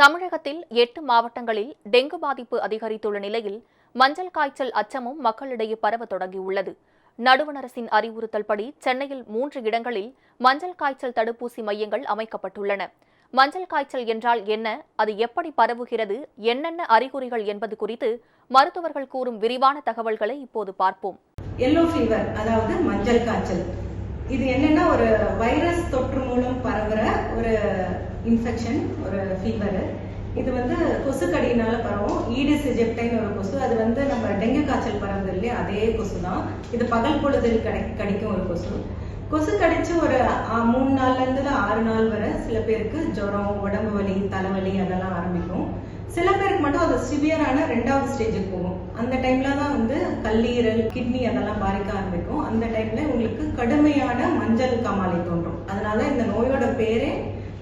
தமிழகத்தில் எட்டு மாவட்டங்களில் டெங்கு பாதிப்பு அதிகரித்துள்ள நிலையில் மஞ்சள் காய்ச்சல் அச்சமும் மக்களிடையே பரவ தொடங்கியுள்ளது. நடுவணரசின் அறிவுறுத்தல்படி சென்னையில் மூன்று இடங்களில் மஞ்சள் காய்ச்சல் தடுப்பூசி மையங்கள் அமைக்கப்பட்டுள்ளன. மஞ்சள் காய்ச்சல் என்றால் என்ன? அது எப்படி பரவுகிறது? என்னென்ன அறிகுறிகள் என்பது குறித்து மருத்துவர்கள் கூறும் விரிவான தகவல்களை இப்போது பார்ப்போம். எல்லோ ஃபீவர் அதாவது மஞ்சள் காய்ச்சல். இது என்னன்னா ஒரு வைரஸ் தொற்று மூலம் பரவுற ஒரு இன்ஃபெக்ஷன் ஒரு ஃபீவர் இது வந்து கொசு கடியினால பரவும். ஈடிஸ் இஜெப்டைன் ஒரு கொசு. அது வந்து நம்ம டெங்கு காய்ச்சல் பரவுது இல்லையா? அதே கொசு தான் இது பகல் பொழுதில் கடை கடிக்கும் ஒரு கொசு. கொசு கடிச்சு ஒரு மூணு நாள்ல இருந்து ஆறு நாள் வரை சில பேருக்கு ஜுரம் உடம்பு வலி தலைவலி அதெல்லாம் ஆரம்பிக்கும். சில பேருக்கு மட்டும் அது சிவியரான ரெண்டாவது ஸ்டேஜுக்கு போகும். அந்த டைம்ல தான் வந்து கல்லீரல் கிட்னி அதெல்லாம் பாதிக்க ஆரம்பிக்கும். அந்த டைம்ல உங்களுக்கு கடுமையான மஞ்சள் காமாலை தோன்றும். அதனால இந்த நோயோட பேரே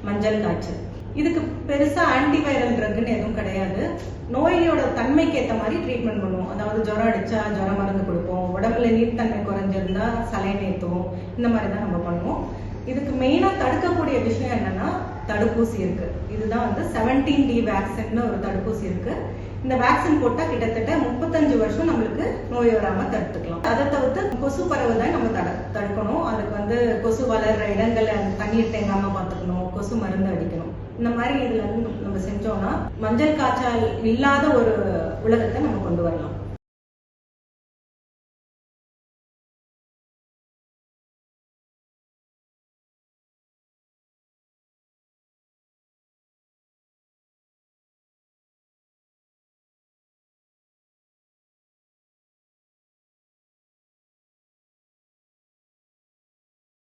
மஞ்சள் காய்ச்சல். இதுக்கு பெருசா ஆன்டிவைரல் ட்ரக்னு எதுவும் கிடையாது. நோயோட தன்மைக்கு ஏற்ற மாதிரி ட்ரீட்மெண்ட் பண்ணுவோம். அதாவது ஜுரம் அடிச்சா ஜுர மருந்து கொடுப்போம். உடம்புல நீர்த்தன்மை குறைஞ்சிருந்தா சலைன் ஏற்றுவோம் இந்த மாதிரி தான் நம்ம பண்ணுவோம். இதுக்கு மெயினாக தடுக்கக்கூடிய விஷயம் என்னன்னா தடுப்பூசி இருக்கு. இதுதான் வந்து செவன்டீன் டி வேக்சின்னு ஒரு தடுப்பூசி இருக்கு. இந்த வேக்சின் போட்டா கிட்டத்தட்ட முப்பத்தஞ்சு வருஷம் நம்மளுக்கு நோய் வராம தடுத்துக்கலாம். அதை தவிர்த்து கொசு பரவுதை நம்ம தட தடுக்கணும். அதுக்கு வந்து கொசு வளர்ற இடங்கள்ல அந்த தண்ணீர் தேங்காம பார்த்துக்கணும். கொசு மருந்து அடிக்கணும். இந்த மாதிரி இதுல வந்து நம்ம செஞ்சோம்னா மஞ்சள் காய்ச்சல் இல்லாத ஒரு உலகத்தை நம்ம கொண்டு வரலாம்.